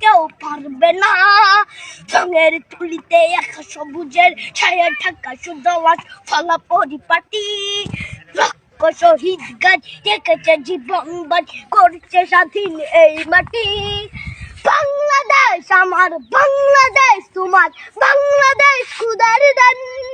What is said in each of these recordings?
কেউ পারবে না। রঙের তুলিতে সবুজের ছায়া ঢাকা সুদলাস ফলা পরিপাটি। শহীদ গাছ জীবন বাজ করছে স্বাধীন এই মাটি। বাংলাদেশ, আমার বাংলাদেশ, তোমার বাংলাদেশ, খুদার দান।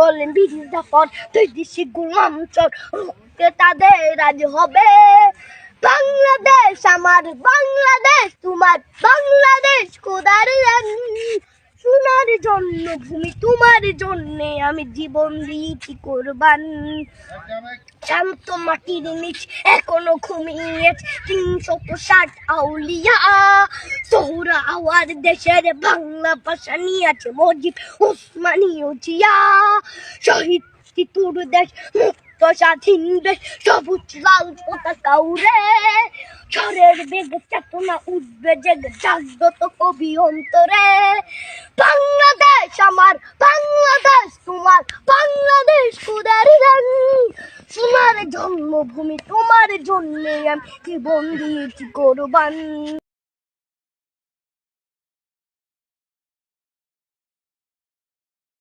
সকলে মির্জাফর দুই দিশি চর, রুখতে তাদের রাজি হবে। বাংলাদেশ আমার, বাংলাদেশ তোমার, বাংলাদেশ খোদার সোনার জন্য ভূমি তোমার জন্যে আমি জীবন দিয়েছি কোরবান। শান্ত মাটির নিচ এখনও ঘুমিয়ে তিনশত ষাট আউলিয়া। আওয়ার দেশের বাংলা ভাষা নিয়েছে মজিব উসমানীয় জিয়া শহীদ তিতুর দেশ, মুক্ত স্বাধীন দেশ, সবুজ লাল পতাকা উড়ে। ঝড়ের বেগ চেতনা উঠবে, জেগে জাগ্রত কবি অন্তরে। বাংলাদেশ আমার, বাংলাদেশ তোমার, বাংলাদেশ কুদার সোনার জন্মভূমি, তোমার জন্যে আমি জীবন দিয়েছি কোরবান।